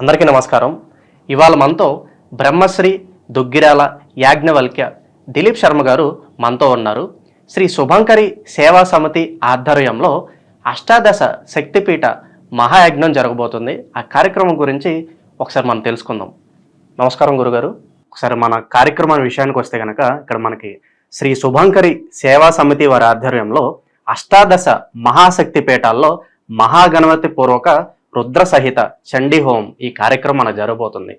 అందరికీ నమస్కారం. ఇవాళ మనతో బ్రహ్మశ్రీ దుగ్గిరాల యాజ్ఞవల్క్య దిలీప్ శర్మ గారు మనతో ఉన్నారు. శ్రీ శుభంకరి సేవా సమితి ఆధ్వర్యంలో అష్టాదశ శక్తిపీఠ మహాయజ్ఞం జరగబోతుంది. ఆ కార్యక్రమం గురించి ఒకసారి మనం తెలుసుకుందాం. నమస్కారం గురుగారు. ఒకసారి మన కార్యక్రమం విషయానికి వస్తే కనుక ఇక్కడ మనకి శ్రీ శుభంకరి సేవా సమితి వారి ఆధ్వర్యంలో అష్టాదశ మహాశక్తి పీఠాల్లో మహాగణపతి పూర్వక రుద్ర సహిత చండీ హోమం ఈ కార్యక్రమం మనకు జరగబోతుంది.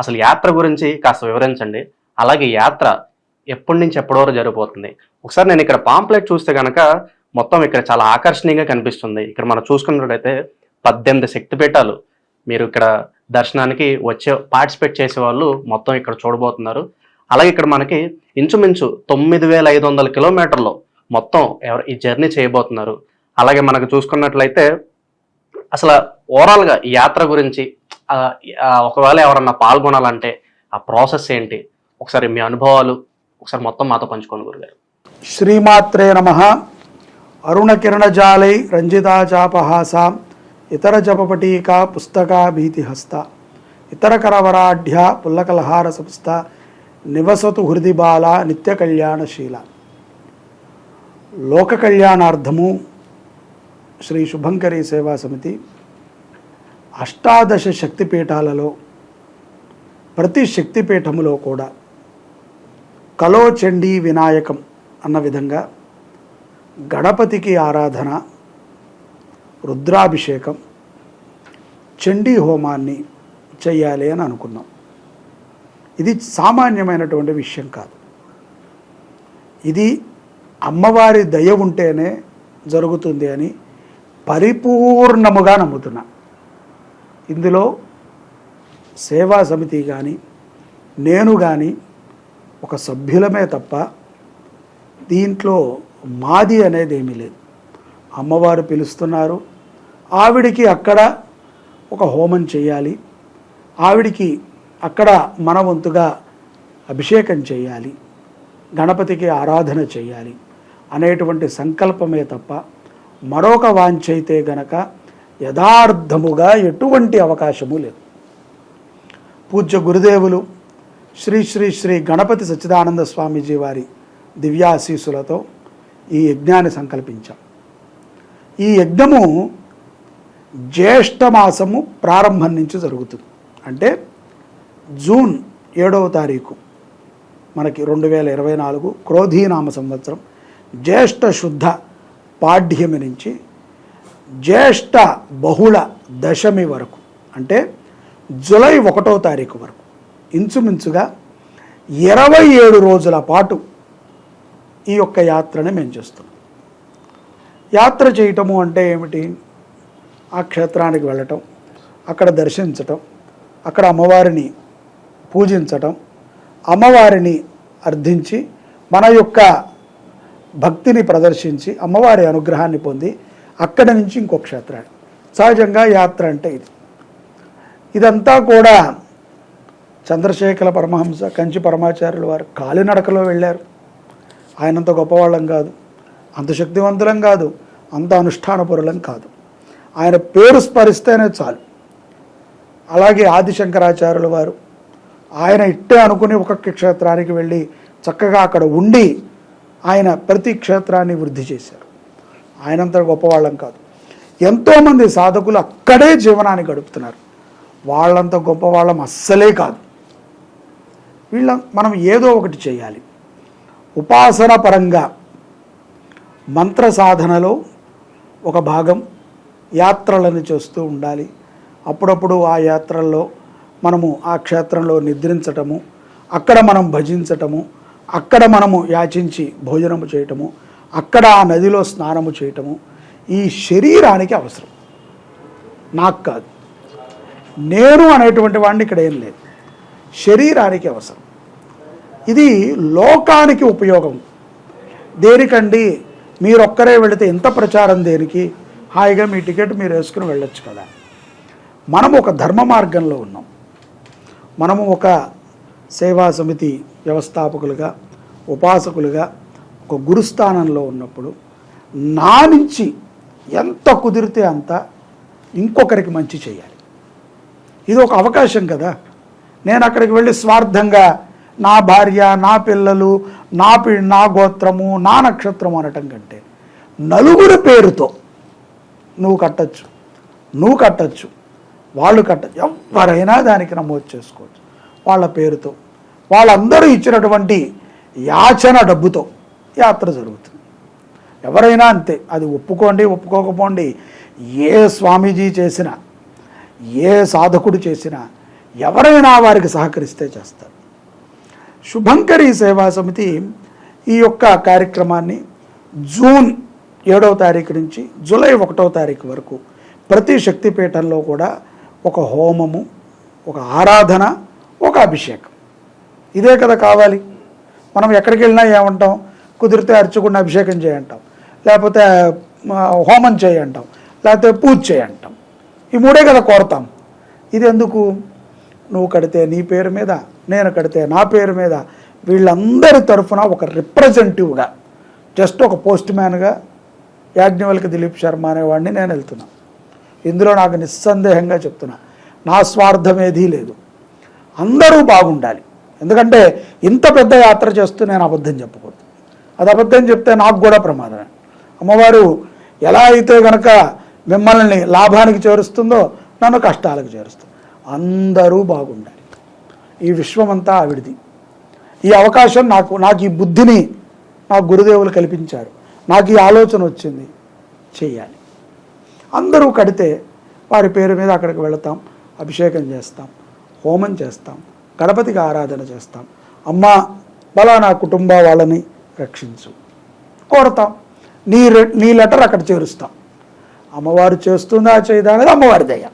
అసలు యాత్ర గురించి కాస్త వివరించండి. అలాగే యాత్ర ఎప్పటి నుంచి ఎప్పటి వరకు జరిగిపోతుంది ఒకసారి నేను ఇక్కడ పాంప్లెట్ చూస్తే కనుక మొత్తం ఇక్కడ చాలా ఆకర్షణీయంగా కనిపిస్తుంది. ఇక్కడ మనం చూసుకున్నట్లయితే పద్దెనిమిది శక్తిపీఠాలు మీరు ఇక్కడ దర్శనానికి వచ్చే పార్టిసిపేట్ చేసే వాళ్ళు మొత్తం ఇక్కడ చూడబోతున్నారు. అలాగే ఇక్కడ మనకి ఇంచుమించు తొమ్మిది వేల ఐదు వందల కిలోమీటర్లు మొత్తం ఎవరు ఈ జర్నీ చేయబోతున్నారు. అలాగే మనకు చూసుకున్నట్లయితే అసలు ఓవరాల్గా ఈ యాత్ర గురించి ఒకవేళ ఎవరన్నా పాల్గొనాలంటే ఆ ప్రాసెస్ ఏంటి? ఒకసారి మీ అనుభవాలు ఒకసారి మొత్తం మాతో పంచుకోండి గురుగారు. శ్రీమాత్రే నమ. అరుణకిరణజాలై రంజితాచాపహాసా ఇతర జపపటీకా పుస్తక భీతిహస్త ఇతర కరవరాఢ్య పుల్లకలహార సంస్థ నివసతు హృది బాల నిత్య కళ్యాణశీల లోక కళ్యాణార్థము శ్రీ శుభంకరి సేవా సమితి అష్టాదశ శక్తిపీఠాలలో ప్రతి శక్తిపీఠములో కూడా కలోచండీ వినాయకం అన్న విధంగా గణపతికి ఆరాధన రుద్రాభిషేకం చండీ హోమాన్ని చెయ్యాలి అని అనుకున్నాం. ఇది సామాన్యమైనటువంటి విషయం కాదు. ఇది అమ్మవారి దయ ఉంటేనే జరుగుతుంది అని పరిపూర్ణముగా నమ్ముతున్నా. ఇందులో సేవా సమితి కానీ నేను కానీ ఒక సభ్యులమే తప్ప దీంట్లో మాది అనేది ఏమీ లేదు. అమ్మవారు పిలుస్తున్నారు. ఆవిడికి అక్కడ ఒక హోమం చేయాలి. ఆవిడికి అక్కడ మన వంతుగా అభిషేకం చేయాలి. గణపతికి ఆరాధన చేయాలి అనేటువంటి సంకల్పమే తప్ప మరొక వాంఛైతే గనక యథార్థముగా ఎటువంటి అవకాశము లేదు. పూజ్య గురుదేవులు శ్రీ శ్రీ శ్రీ గణపతి సచ్చిదానంద స్వామీజీ వారి దివ్యాశీసులతో ఈ యజ్ఞాన్ని సంకల్పించాం. ఈ యజ్ఞము జ్యేష్ఠ మాసము ప్రారంభం నుంచి జరుగుతుంది. అంటే జూన్ ఏడవ తారీఖు మనకి రెండు వేల ఇరవై నాలుగు క్రోధీనామ సంవత్సరం జ్యేష్ఠ శుద్ధ పాఠ్యమి నుంచి జ్యేష్ఠ బహుళ దశమి వరకు అంటే జులై ఒకటో తారీఖు వరకు ఇంచుమించుగా ఇరవై ఏడు రోజుల పాటు ఈ యొక్క యాత్రని మేము చేస్తున్నాం. యాత్ర చేయటము అంటే ఏమిటి? ఆ క్షేత్రానికి వెళ్ళటం అక్కడ దర్శించటం అక్కడ అమ్మవారిని పూజించటం అమ్మవారిని అర్థించి మన యొక్క భక్తిని ప్రదర్శించి అమ్మవారి అనుగ్రహాన్ని పొంది అక్కడి నుంచి ఇంకో క్షేత్రానికి సహజంగా యాత్ర అంటే ఇది. ఇదంతా కూడా చంద్రశేఖర పరమహంస కంచి పరమాచార్యులు వారు కాలినడకలో వెళ్ళారు. ఆయనంత గొప్పవాళ్ళం కాదు అంత శక్తివంతులం కాదు అంత అనుష్ఠానపరులం కాదు. ఆయన పేరు స్మరిస్తేనే చాలు. అలాగే ఆదిశంకరాచార్యుల వారు ఆయన ఇట్టే అనుకుని ఒక్కొక్క క్షేత్రానికి వెళ్ళి చక్కగా అక్కడ ఉండి ఆయన ప్రతి క్షేత్రాన్ని వృద్ధి చేశారు. ఆయనంత గొప్పవాళ్ళం కాదు. ఎంతోమంది సాధకులు అక్కడే జీవనాన్ని గడుపుతున్నారు. వాళ్ళంత గొప్పవాళ్ళం అస్సలే కాదు. వీళ్ళ మనం ఏదో ఒకటి చేయాలి. ఉపాసన పరంగా మంత్ర సాధనలో ఒక భాగం యాత్రలను చేస్తూ ఉండాలి. అప్పుడప్పుడు ఆ యాత్రల్లో మనము ఆ క్షేత్రంలో నిద్రించటము అక్కడ మనం భజించటము అక్కడ మనము యాచించి భోజనము చేయటము అక్కడ ఆ నదిలో స్నానము చేయటము ఈ శరీరానికి అవసరం. నాకు కాదు. నేను అనేటువంటి వాడిని ఇక్కడ ఏం లేదు. శరీరానికి అవసరం. ఇది లోకానికి ఉపయోగం. దేనికండి? మీరొక్కరే వెళితే ఎంత ప్రచారం దేనికి? హాయిగా మీ టికెట్ మీరు వేసుకుని వెళ్ళొచ్చు కదా. మనము ఒక ధర్మ మార్గంలో ఉన్నాం. మనము ఒక సేవా సమితి వ్యవస్థాపకులుగా ఉపాసకులుగా ఒక గురుస్థానంలో ఉన్నప్పుడు నా నుంచి ఎంత కుదిరితే అంత ఇంకొకరికి మంచి చేయాలి. ఇది ఒక అవకాశం కదా. నేను అక్కడికి వెళ్ళి స్వార్థంగా నా భార్య నా పిల్లలు నా పి నా గోత్రము నా నక్షత్రము అనటం కంటే నలుగురి పేరుతో నువ్వు కట్టచ్చు నువ్వు కట్టచ్చు వాళ్ళు కట్టచ్చు ఎవరైనా దానికి నమోదు చేసుకోవచ్చు. వాళ్ళ పేరుతో వాళ్ళందరూ ఇచ్చినటువంటి యాచన డబ్బుతో యాత్ర జరుగుతుంది. ఎవరైనా అంతే అది ఒప్పుకోండి ఒప్పుకోకపోండి ఏ స్వామీజీ చేసినా ఏ సాధకుడు చేసినా ఎవరైనా వారికి సహకరిస్తే చేస్తారు. శుభంకరి సేవా సమితి ఈ యొక్క కార్యక్రమాన్ని జూన్ ఏడవ తారీఖు నుంచి జూలై ఒకటవ తారీఖు వరకు ప్రతి శక్తిపీఠంలో కూడా ఒక హోమము ఒక ఆరాధన ఒక అభిషేకం. ఇదే కదా కావాలి. మనం ఎక్కడికి వెళ్ళినా ఏమంటాం? కుదిరితే అర్చకుండా అభిషేకం చేయంటాం. లేకపోతే హోమం చేయంటాం. లేకపోతే పూజ చేయంటాం. ఈ మూడే కదా కోరతాం. ఇది ఎందుకు? నువ్వు కడితే నీ పేరు మీద నేను కడితే నా పేరు మీద వీళ్ళందరి తరఫున ఒక రిప్రజెంటివ్గా జస్ట్ ఒక పోస్ట్ మ్యాన్గా యాజ్ఞవల్కి దిలీప్ శర్మ అనేవాడిని నేను వెళ్తున్నా. ఇందులో నాకు నిస్సందేహంగా చెప్తున్నా. నా స్వార్థం ఏదీ లేదు. అందరూ బాగుండాలి. ఎందుకంటే ఇంత పెద్ద యాత్ర చేస్తూ నేను అబద్ధం చెప్పకూడదు అది అబద్ధం చెప్తే నాకు కూడా ప్రమాదమే. అమ్మవారు ఎలా అయితే గనక మిమ్మల్ని లాభానికి చేరుస్తుందో నన్ను కష్టాలకు చేరుస్తుంది. అందరూ బాగుండాలి. ఈ విశ్వమంతా ఆవిడిది. ఈ అవకాశం నాకు నాకు ఈ బుద్ధిని నా గురుదేవులు కల్పించారు. నాకు ఈ ఆలోచన వచ్చింది. చేయాలి అందరూ కడితే వారి పేరు మీద అక్కడికి వెళతాం అభిషేకం చేస్తాం హోమం చేస్తాం గణపతికి ఆరాధన చేస్తాం. అమ్మ బలా నా కుటుంబ వాళ్ళని రక్షించు. కోరతాం. నీ రె- నీ లెటర్ అక్కడ చేరుస్తాం. అమ్మవారు చేస్తుందా చేయదా అనేది అమ్మవారి దయ.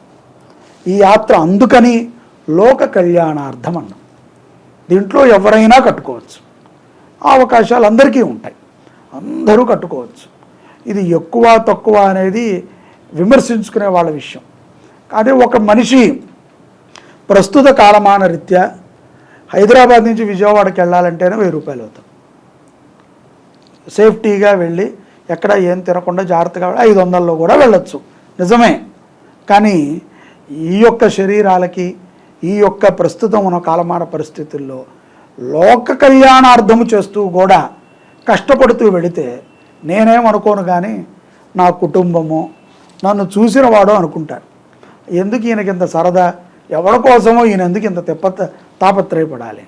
ఈ యాత్ర అందుకని లోక కళ్యాణార్థం అన్నాం. దీంట్లో ఎవరైనా కట్టుకోవచ్చు. ఆ అవకాశాలు అందరికీ ఉంటాయి. అందరూ కట్టుకోవచ్చు. ఇది ఎక్కువ తక్కువ అనేది విమర్శించుకునే వాళ్ళ విషయం. కానీ ఒక మనిషి ప్రస్తుత కాలమాన రీత్యా హైదరాబాద్ నుంచి విజయవాడకి వెళ్ళాలంటేనే వెయ్యి రూపాయలు అవుతాం. సేఫ్టీగా వెళ్ళి ఎక్కడ ఏం తినకుండా జాగ్రత్తగా వెళ్ళి ఐదు వందల్లో కూడా వెళ్ళొచ్చు. నిజమే. కానీ ఈ యొక్క శరీరాలకి ఈ యొక్క ప్రస్తుతం ఉన్న కాలమాన పరిస్థితుల్లో లోక కళ్యాణార్థము చేస్తూ కూడా కష్టపడుతూ వెళితే నేనేమనుకోను కానీ నా కుటుంబము నన్ను చూసిన వాడు అనుకుంటారు ఎందుకు ఈయనకి ఇంత సరదా? ఎవరి కోసమో ఈయన ఎందుకు ఇంత తెప్ప తాపత్రయపడాలి?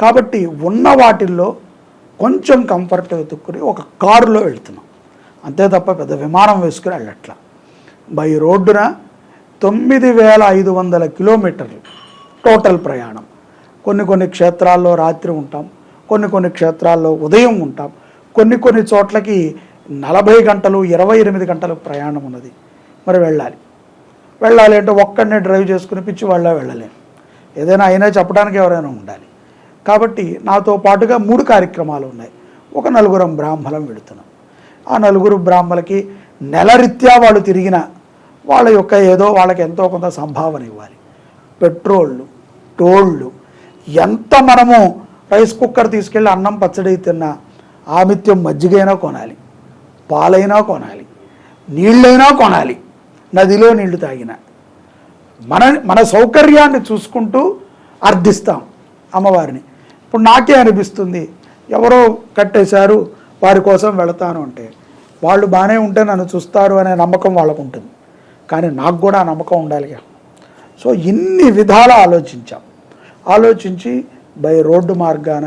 కాబట్టి ఉన్న వాటిల్లో కొంచెం కంఫర్ట్ వెతుక్కుని ఒక కారులో వెళ్తున్నాం. అంతే తప్ప పెద్ద విమానం వేసుకుని వెళ్ళట్లా. బై రోడ్డున తొమ్మిది వేల ఐదు వందల కిలోమీటర్లు టోటల్ ప్రయాణం. కొన్ని కొన్ని క్షేత్రాల్లో రాత్రి ఉంటాం కొన్ని కొన్ని క్షేత్రాల్లో ఉదయం ఉంటాం కొన్ని కొన్ని చోట్లకి నలభై గంటలు ఇరవై ఎనిమిది గంటలు ప్రయాణం ఉన్నది. మరి వెళ్ళాలి. వెళ్ళాలి అంటే ఒక్కడనే డ్రైవ్ చేసుకుని పిచ్చి వాళ్ళ వెళ్ళలేం. ఏదైనా అయినా చెప్పడానికి ఎవరైనా ఉండాలి. కాబట్టి నాతో పాటుగా మూడు కార్యక్రమాలు ఉన్నాయి. ఒక నలుగురం బ్రాహ్మణం వెళుతున్నాం. ఆ నలుగురు బ్రాహ్మలకి నెలరీత్యా వాళ్ళు తిరిగిన వాళ్ళ యొక్క ఏదో వాళ్ళకి ఎంతో కొంత సంభావన ఇవ్వాలి. పెట్రోళ్ళు టోళ్ళు ఎంత మనము రైస్ కుక్కర్ తీసుకెళ్ళి అన్నం పచ్చడి తిన్నా ఆమిత్యం మజ్జిగైనా కొనాలి. పాలైనా కొనాలి. నీళ్ళైనా కొనాలి. నదిలో నీళ్ళు తాగిన. మన మన సౌకర్యాన్ని చూసుకుంటూ అర్థిస్తాం అమ్మవారిని. ఇప్పుడు నాకే అనిపిస్తుంది ఎవరో కట్టేశారు వారి కోసం వెళతాను అంటే వాళ్ళు బాగానే ఉంటే నన్ను చూస్తారు అనే నమ్మకం వాళ్ళకు ఉంటుంది. కానీ నాకు కూడా ఆ నమ్మకం ఉండాలిగా. సో ఇన్ని విధాల ఆలోచించాం. ఆలోచించి బై రోడ్డు మార్గాన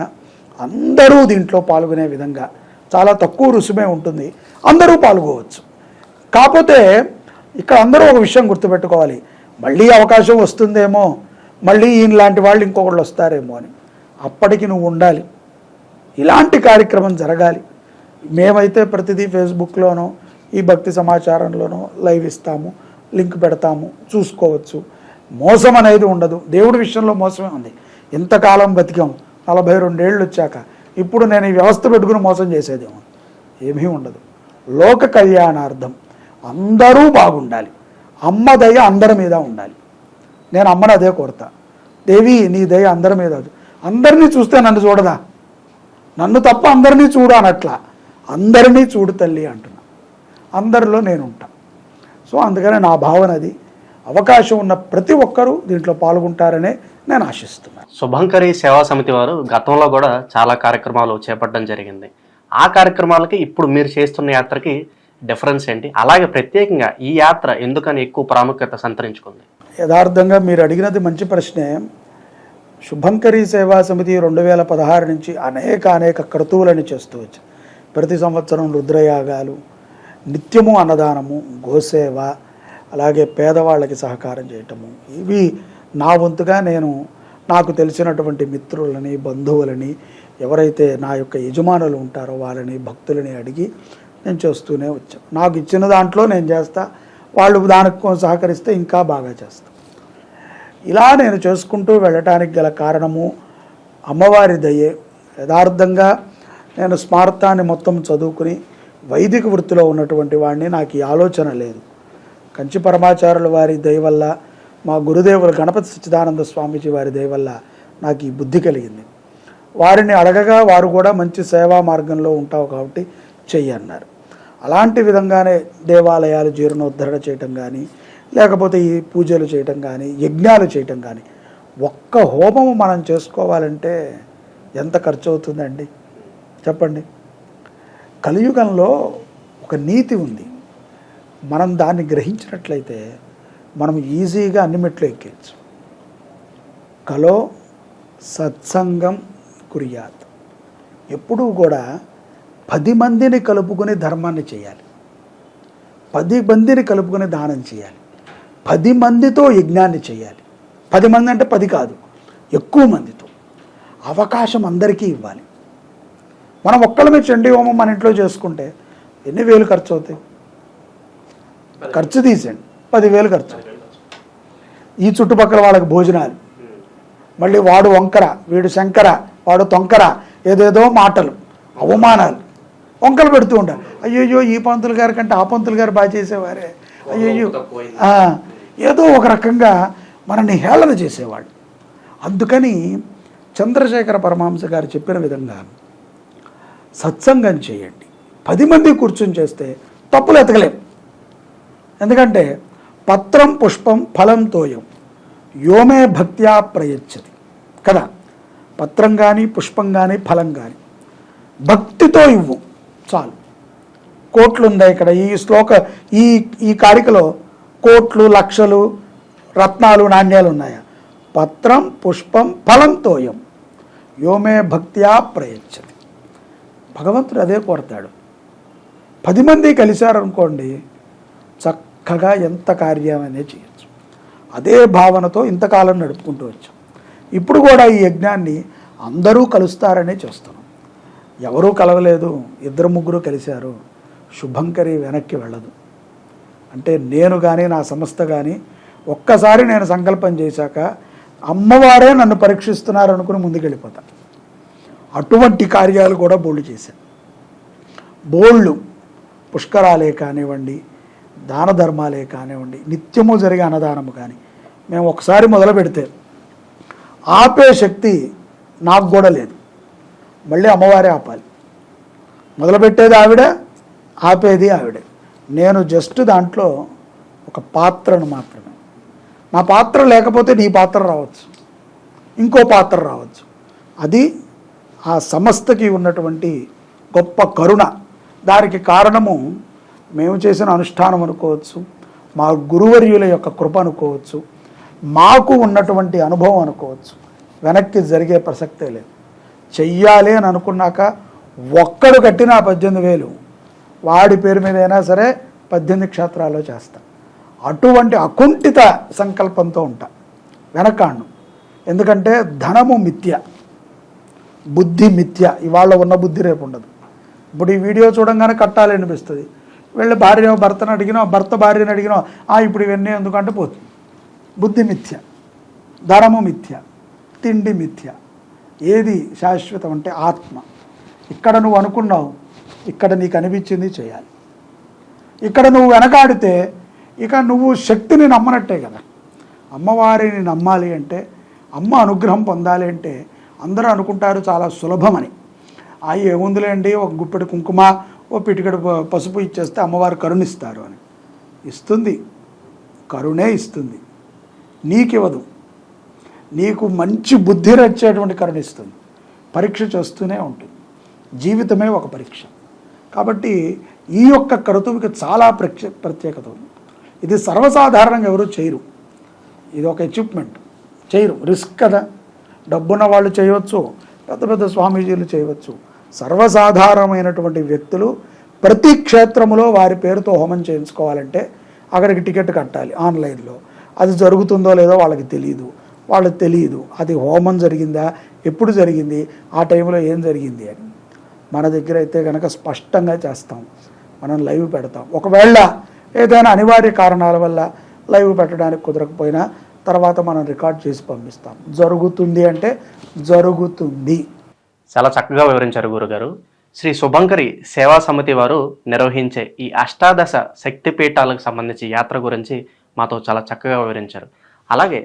అందరూ దీంట్లో పాల్గొనే విధంగా చాలా తక్కువ రుసుమే ఉంటుంది అందరూ పాల్గొవచ్చు. కాకపోతే ఇక్కడ అందరూ ఒక విషయం గుర్తుపెట్టుకోవాలి. మళ్ళీ అవకాశం వస్తుందేమో మళ్ళీ ఈయన లాంటి వాళ్ళు ఇంకొకళ్ళు వస్తారేమో అని. అప్పటికి నువ్వు ఉండాలి. ఇలాంటి కార్యక్రమం జరగాలి. మేమైతే ప్రతిదీ ఫేస్బుక్లోనో ఈ భక్తి సమాచారంలోనో లైవ్ ఇస్తాము లింక్ పెడతాము చూసుకోవచ్చు. మోసం అనేది ఉండదు. దేవుడి విషయంలో మోసమే ఉంది. ఇంతకాలం బతికాం. నలభై రెండేళ్ళు వచ్చాక ఇప్పుడు నేను ఈ వ్యవస్థ పెట్టుకుని మోసం చేసేదేమో. ఏమీ ఉండదు. లోక కళ్యాణార్థం. అందరూ బాగుండాలి. అమ్మ దయ అందరి మీద ఉండాలి. నేను అమ్మని అదే కోరుతా. దేవి నీ దయ అందరి మీద అందరినీ చూస్తే నన్ను చూడదా? నన్ను తప్ప అందరినీ చూడు అనట్లా అందరినీ చూడు తల్లి అంటున్నా. అందరిలో నేను ఉంటా సో అందుకనే నా భావన అది. అవకాశం ఉన్న ప్రతి ఒక్కరూ దీంట్లో పాల్గొంటారనే నేను ఆశిస్తున్నాను శుభంకరి సేవా సమితి వారు గతంలో కూడా చాలా కార్యక్రమాలు చేపట్టడం జరిగింది. ఆ కార్యక్రమాలకి ఇప్పుడు మీరు చేస్తున్న యాత్రకి డిఫరెన్స్ ఏంటి? అలాగే ప్రత్యేకంగా ఈ యాత్ర ఎందుకని ఎక్కువ ప్రాముఖ్యత సంతరించుకుంది? యథార్థంగా మీరు అడిగినది మంచి ప్రశ్నే. శుభంకరి సేవా సమితి రెండు వేల పదహారు నుంచి అనేక అనేక క్రతువులను చేస్తూ వచ్చి ప్రతి సంవత్సరం రుద్రయాగాలు నిత్యము అన్నదానము గోసేవ అలాగే పేదవాళ్ళకి సహకారం చేయటము. ఇవి నా వంతుగా నేను నాకు తెలిసినటువంటి మిత్రులని బంధువులని ఎవరైతే నా యొక్క యజమానులు ఉంటారో వాళ్ళని భక్తులని అడిగి నేను చేస్తూనే వచ్చాను. నాకు ఇచ్చిన దాంట్లో నేను చేస్తా వాళ్ళు దానికి సహకరిస్తే ఇంకా బాగా చేస్తాను ఇలా నేను చేసుకుంటూ వెళ్ళటానికి గల కారణము అమ్మవారి దయే. యథార్థంగా నేను స్మార్థాన్ని మొత్తం చదువుకుని వైదిక వృత్తిలో ఉన్నటువంటి వాడిని నాకు ఈ ఆలోచన లేదు. కంచి పరమాచారుల వారి దయ వల్ల మా గురుదేవులు గణపతి సచ్చిదానంద స్వామీజీ వారి దయ వల్ల నాకు ఈ బుద్ధి కలిగింది. వారిని అడగగా వారు కూడా మంచి సేవా మార్గంలో ఉంటావు కాబట్టి చెయ్యన్నారు అలాంటి విధంగానే దేవాలయాలు జీర్ణోద్ధరణ చేయటం కానీ లేకపోతే ఈ పూజలు చేయటం కానీ యజ్ఞాలు చేయటం కానీ ఒక్క హోమము మనం చేసుకోవాలంటే ఎంత ఖర్చు అవుతుందండి చెప్పండి. కలియుగంలో ఒక నీతి ఉంది. మనం దాన్ని గ్రహించినట్లయితే మనం ఈజీగా అన్ని మెట్లు ఎక్కేయచ్చు. కలో సత్సంగం కురియాత్. ఎప్పుడూ కూడా పది మందిని కలుపుకొని ధర్మాన్ని చేయాలి. పది మందిని కలుపుకొని దానం చేయాలి. పది మందితో యజ్ఞాన్ని చేయాలి. పది మంది అంటే పది కాదు ఎక్కువ మందితో. అవకాశం అందరికీ ఇవ్వాలి. మనం ఒక్కళ్ళమే చండీ హోమం మన ఇంట్లో చేసుకుంటే ఎన్ని వేలు ఖర్చు అవుతాయి? ఖర్చు తీసేయండి. పదివేలు ఖర్చు ఈ చుట్టుపక్కల వాళ్ళకి భోజనాలు. మళ్ళీ వాడు వంకర వీడు శంకర వాడు తొంకర ఏదేదో మాటలు అవమానాలు. వంకలు పెడుతూ ఉంటారు. అయ్యయ్యో ఈ పంతులు గారి కంటే ఆ పంతులు గారు బాగా చేసేవారే. అయ్యయ్యో. ఏదో ఒక రకంగా మనల్ని హేళన చేసేవాళ్ళు. అందుకని చంద్రశేఖర పరమహంస గారు చెప్పిన విధంగా సత్సంగం చేయండి. పది మంది కూర్చొని చేస్తే తప్పులు ఎతకలేం. ఎందుకంటే పత్రం పుష్పం ఫలం తోయం. యోమే భక్త్యా ప్రయచ్చతి. కదా? పత్రం కానీ పుష్పం కానీ ఫలం కానీ భక్తితో ఇవ్వు. చాలు. కోట్లు ఉందా ఇక్కడ. ఈ శ్లోక ఈ ఈ కాడికలో కోట్లు లక్షలు రత్నాలు నాణ్యాలు ఉన్నాయా పత్రం పుష్పం ఫలం తోయం. యోమే భక్త్యా ప్రయచ్చతి. భగవంతుడు అదే కోరతాడు. పది మంది కలిశారనుకోండి చక్కగా ఎంత కార్యం అనే చేయొచ్చు. అదే భావనతో ఇంతకాలం నడుపుకుంటూ వచ్చాం. ఇప్పుడు కూడా ఈ యజ్ఞాన్ని అందరూ కలుస్తారనే చేస్తున్నాం. ఎవరూ కలవలేదు ఇద్దరు ముగ్గురు కలిశారు. శుభంకరి వెనక్కి వెళ్ళదు. అంటే నేను కానీ నా సంస్థ కానీ ఒక్కసారి నేను సంకల్పం చేశాక అమ్మవారే నన్ను పరీక్షిస్తున్నారు అనుకుని ముందుకెళ్ళిపోతా. అటువంటి కార్యాలు కూడా బోల్డ్ చేశాను బోళ్ళు పుష్కరాలే కానివ్వండి దాన ధర్మాలే కానివ్వండి నిత్యము జరిగే అన్నదానము కానీ మేము ఒకసారి మొదలు పెడితే ఆపే శక్తి నాకు కూడా లేదు. మళ్ళీ అమ్మవారే ఆపాలి. మొదలుపెట్టేది ఆవిడ ఆపేది ఆవిడే. నేను జస్ట్ దాంట్లో ఒక పాత్రను మాత్రమే. నా పాత్ర లేకపోతే నీ పాత్ర రావచ్చు. ఇంకో పాత్ర రావచ్చు. అది ఆ సంస్థకి ఉన్నటువంటి గొప్ప కరుణ. దానికి కారణము మేము చేసిన అనుష్ఠానం అనుకోవచ్చు మా గురువర్యుల యొక్క కృప అనుకోవచ్చు మాకు ఉన్నటువంటి అనుభవం అనుకోవచ్చు. వెనక్కి జరిగే ప్రసక్తే లేదు. చెయ్యాలి అని అనుకున్నాక ఒక్కడు కట్టిన పద్దెనిమిది వేలు. వాడి పేరు మీద అయినా సరే పద్దెనిమిది క్షేత్రాల్లో చేస్తా. అటువంటి అకుంఠిత సంకల్పంతో ఉంటా. వెనకాండు ఎందుకంటే ధనము మిథ్య. బుద్ధి మిథ్య. ఇవాళ ఉన్న బుద్ధి రేపు ఉండదు. ఇప్పుడు ఈ వీడియో చూడంగానే కట్టాలి అనిపిస్తుంది. వెళ్ళి భార్య భర్తను అడిగినా భర్త భార్యను అడిగినా "ఆ, ఇప్పుడు ఇవన్నీ ఎందుకంటే పోతుంది. బుద్ధి మిథ్య. ధనము మిథ్య. తిండి మిథ్య. ఏది శాశ్వతం అంటే ఆత్మ. ఇక్కడ నువ్వు అనుకున్నావు ఇక్కడ నీకు అనిపించింది చేయాలి. ఇక్కడ నువ్వు వెనకాడితే ఇక నువ్వు శక్తిని నమ్మనట్టే కదా. అమ్మవారిని నమ్మాలి అంటే అమ్మ అనుగ్రహం పొందాలి అంటే అందరూ అనుకుంటారు చాలా సులభమని. ఆ ఏముందిలేండి ఒక గుప్పెడు కుంకుమ ఓ పిటికడు ప- పసుపు ఇచ్చేస్తే అమ్మవారు కరుణిస్తారు అని. ఇస్తుంది. కరుణే ఇస్తుంది. నీకివ్వదు. నీకు మంచి బుద్ధి రచ్చేటువంటి కరుణిస్తుంది పరీక్ష చేస్తూనే ఉంటుంది. జీవితమే ఒక పరీక్ష. కాబట్టి ఈ యొక్క కరుతువుకి చాలా ప్రత్యే ప్రత్యేకత ఉంది. ఇది సర్వసాధారణంగా ఎవరు చేయరు. ఇది ఒక అచీవ్మెంట్ చేయరు. రిస్క్ కదా. డబ్బున్న వాళ్ళు చేయవచ్చు. పెద్ద పెద్ద స్వామీజీలు చేయవచ్చు. సర్వసాధారణమైనటువంటి వ్యక్తులు ప్రతి క్షేత్రములో వారి పేరుతో హోమం చేయించుకోవాలంటే అక్కడికి టికెట్ కట్టాలి ఆన్లైన్లో. అది జరుగుతుందో లేదో వాళ్ళకి తెలియదు వాళ్ళకి తెలియదు. అది హోమం జరిగిందా? ఎప్పుడు జరిగింది? ఆ టైంలో ఏం జరిగింది అని. మన దగ్గర అయితే కనుక స్పష్టంగా చేస్తాం. మనం లైవ్ పెడతాం. ఒకవేళ ఏదైనా అనివార్య కారణాల వల్ల లైవ్ పెట్టడానికి కుదరకపోయినా తర్వాత మనం రికార్డ్ చేసి పంపిస్తాం. జరుగుతుంది అంటే జరుగుతుంది. చాలా చక్కగా వివరించారు గురుగారు. శ్రీ శుభంకరి సేవా సమితి వారు నిర్వహించే ఈ అష్టాదశ శక్తిపీఠాలకు సంబంధించి యాత్ర గురించి మాతో చాలా చక్కగా వివరించారు. అలాగే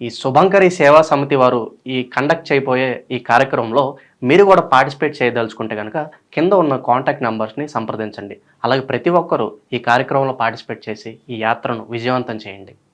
ఈ శుభంకరి సేవా సమితి వారు ఈ కండక్ట్ చేయబోయే ఈ కార్యక్రమంలో మీరు కూడా పార్టిసిపేట్ చేయదలుచుకుంటే కనుక కింద ఉన్న కాంటాక్ట్ నెంబర్స్ని సంప్రదించండి. అలాగే ప్రతి ఒక్కరూ ఈ కార్యక్రమంలో పార్టిసిపేట్ చేసి ఈ యాత్రను విజయవంతం చేయండి.